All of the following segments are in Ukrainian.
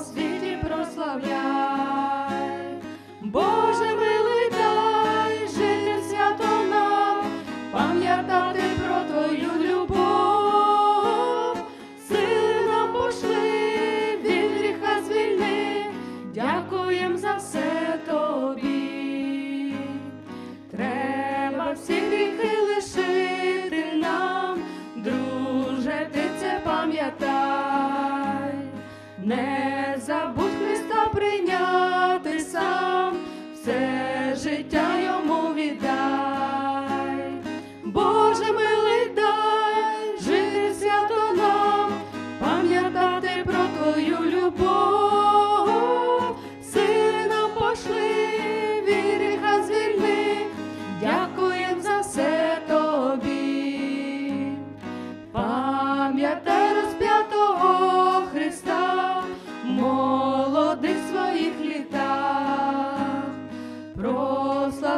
світі прославляй. Боже милий дай жити свято нам, пам'ятати про твою любов, сили нам пошли, від гріха звільни, дякуєм за все тобі. Треба всі гріхи лишити нам, друже, ти це пам'ятай, все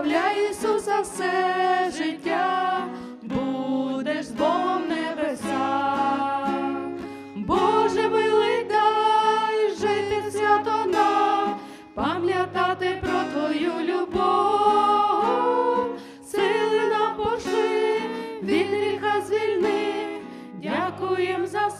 прославляй Ісуса все життя, будеш з Богом в небесах. Боже милий дай жити свято нам, пам'ятати про Твою любов, сили нам пошли, від гріха звільни, дякуєм за